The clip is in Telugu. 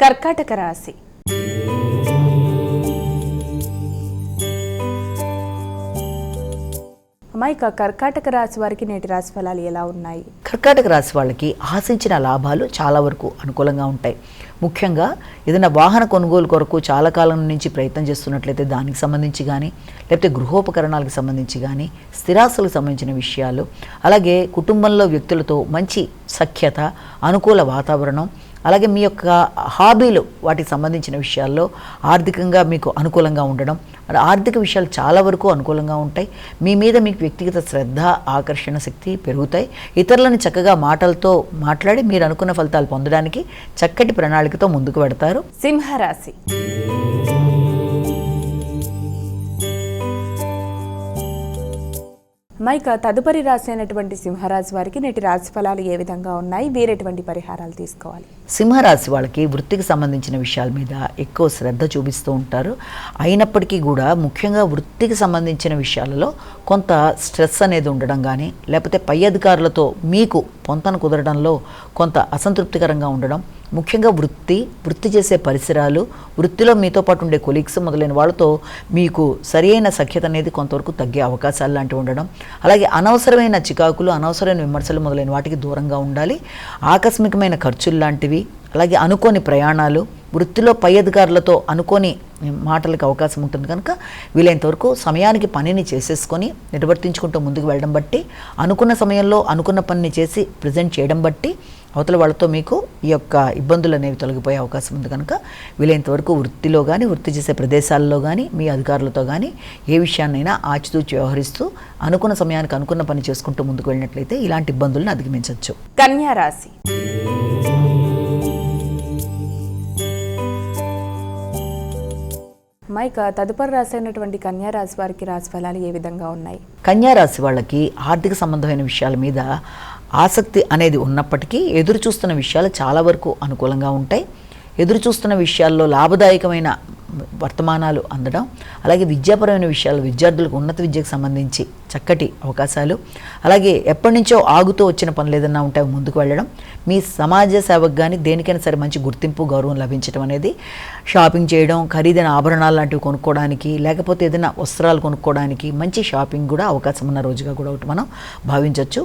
కర్కాటక రాశి. అమాయక కర్కాటక రాశి వారికి నేటి రాశి ఫలాలు ఎలా ఉన్నాయి? కర్కాటక రాశి వాళ్ళకి ఆశించిన లాభాలు చాలా వరకు అనుకూలంగా ఉంటాయి. ముఖ్యంగా ఏదైనా వాహన కొనుగోలు కొరకు చాలా కాలం నుంచి ప్రయత్నం చేస్తున్నట్లయితే దానికి సంబంధించి కానీ లేకపోతే గృహోపకరణాలకు సంబంధించి కానీ స్థిరాస్తులకు సంబంధించిన విషయాలు అలాగే కుటుంబంలో వ్యక్తులతో మంచి సఖ్యత అనుకూల వాతావరణం అలాగే మీ యొక్క హాబీలు వాటికి సంబంధించిన విషయాల్లో ఆర్థికంగా మీకు అనుకూలంగా ఉండడం. ఆర్థిక విషయాలు చాలా వరకు అనుకూలంగా ఉంటాయి. మీ మీద మీకు వ్యక్తిగత శ్రద్ధ ఆకర్షణ శక్తి పెరుగుతాయి. ఇతరులను చక్కగా మాటలతో మాట్లాడి మీరు అనుకున్న ఫలితాలు పొందడానికి చక్కటి ప్రణాళికతో ముందుకు పెడతారు సింహరాశి. మైక తదుపరి రాసైనటువంటి సింహరాశి వారికి నేటి రాశి ఫలాలు ఏ విధంగా ఉన్నాయి? వేరేటువంటి పరిహారాలు తీసుకోవాలి? సింహరాశి వాళ్ళకి వృత్తికి సంబంధించిన విషయాల మీద ఎక్కువ శ్రద్ధ చూపిస్తూ ఉంటారు. అయినప్పటికీ కూడా ముఖ్యంగా వృత్తికి సంబంధించిన విషయాలలో కొంత స్ట్రెస్ అనేది ఉండడం కానీ లేకపోతే పై అధికారులతో మీకు పొంతన కుదరడంలో కొంత అసంతృప్తికరంగా ఉండడం ముఖ్యంగా వృత్తి వృత్తి చేసే పరిసరాలు వృత్తిలో మీతో పాటు ఉండే కొలీగ్స్ మొదలైన వాళ్ళతో మీకు సరియైన సఖ్యత అనేది కొంతవరకు తగ్గే అవకాశాలు లాంటివి ఉండడం. అలాగే అనవసరమైన చికాకులు అనవసరమైన విమర్శలు మొదలైన వాటికి దూరంగా ఉండాలి. ఆకస్మికమైన ఖర్చులు లాంటివి అలాగే అనుకోని ప్రయాణాలు వృత్తిలో పై అధికారులతో అనుకోని మాటలకు అవకాశం ఉంటుంది కనుక వీలైనంత వరకు సమయానికి పనిని చేసేసుకొని నిర్వర్తించుకుంటూ ముందుకు వెళ్ళడం బట్టి అనుకున్న సమయంలో అనుకున్న పనిని చేసి ప్రజెంట్ చేయడం బట్టి అవతల వాళ్ళతో మీకు ఈ యొక్క ఇబ్బందులు అనేవి తొలగిపోయే అవకాశం ఉంది కనుక వీలైనంత వరకు వృత్తిలో కానీ వృత్తి చేసే ప్రదేశాల్లో కానీ మీ అధికారులతో కానీ ఏ విషయాన్నైనా ఆచితూచి వ్యవహరిస్తూ అనుకున్న సమయానికి అనుకున్న పని చేసుకుంటూ ముందుకు వెళ్ళినట్లయితే ఇలాంటి ఇబ్బందులను అధిగమించవచ్చు. కన్యా రాశి. అమ్మాయిక తదుపరి రాశి అయినటువంటి కన్యా రాశి వారికి రాశి ఫలాలు ఏ విధంగా ఉన్నాయి? కన్యా రాశి వాళ్ళకి ఆర్థిక సంబంధమైన విషయాల మీద ఆసక్తి అనేది ఉన్నప్పటికీ ఎదురు చూస్తున్న విషయాలు చాలా వరకు అనుకూలంగా ఉంటాయి. ఎదురు చూస్తున్న విషయాల్లో లాభదాయకమైన వర్తమానాలు అందడం అలాగే విద్యాపరమైన విషయాలు విద్యార్థులకు ఉన్నత విద్యకు సంబంధించి చక్కటి అవకాశాలు అలాగే ఎప్పటి నుంచో ఆగుతూ వచ్చిన పనులు ఏదన్నా ఉంటే ముందుకు వెళ్ళడం మీ సమాజ సేవకు కానీ దేనికైనా సరే మంచి గుర్తింపు గౌరవం లభించడం అనేది షాపింగ్ చేయడం ఖరీదైన ఆభరణాలు లాంటివి కొనుక్కోవడానికి లేకపోతే ఏదైనా వస్త్రాలు కొనుక్కోవడానికి మంచి షాపింగ్ కూడా అవకాశం ఉన్న రోజుగా కూడా ఒకటి మనం భావించవచ్చు